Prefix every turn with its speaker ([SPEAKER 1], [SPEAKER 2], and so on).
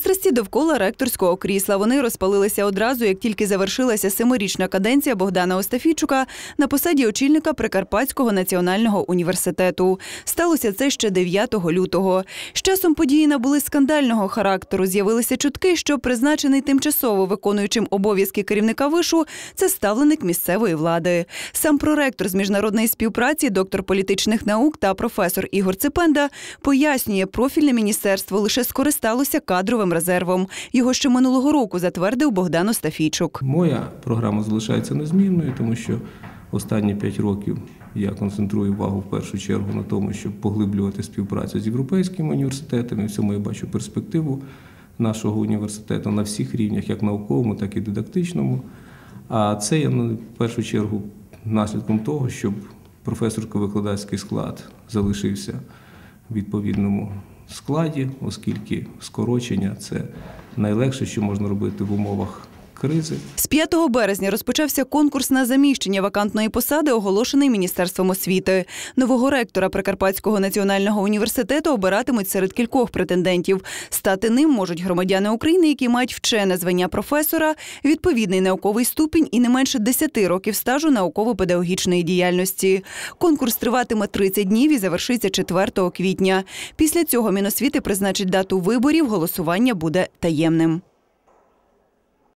[SPEAKER 1] Пристрасті довкола ректорського крісла. Вони розпалилися одразу, як тільки завершилася семирічна каденція Богдана Остафійчука на посаді очільника Прикарпатського національного університету. Сталося це ще 9 лютого. З часом події набули скандального характеру. З'явилися чутки, що призначений тимчасово виконуючим обов'язки керівника вишу це ставленик місцевої влади. Сам проректор з міжнародної співпраці, доктор політичних наук та професор Ігор Ципенда пояснює, профільне міністерство лише скористалося кадровим резервом. Його ще минулого року затвердив Богдан Остафійчук.
[SPEAKER 2] Моя програма залишається незмінною, тому що останні п'ять років я концентрую увагу в першу чергу на тому, щоб поглиблювати співпрацю з європейськими університетами. В цьому я бачу перспективу нашого університету на всіх рівнях, як науковому, так і дидактичному. А це є ну, в першу чергу наслідком того, щоб професорсько-викладацький склад залишився в відповідному складі, оскільки скорочення це найлегше, що можна робити в умовах кризи.
[SPEAKER 1] З 5 березня розпочався конкурс на заміщення вакантної посади, оголошений Міністерством освіти. Нового ректора Прикарпатського національного університету обиратимуть серед кількох претендентів. Стати ним можуть громадяни України, які мають вчене звання професора, відповідний науковий ступінь і не менше 10 років стажу науково-педагогічної діяльності. Конкурс триватиме 30 днів і завершиться 4 квітня. Після цього Міносвіти призначить дату виборів. Голосування буде таємним.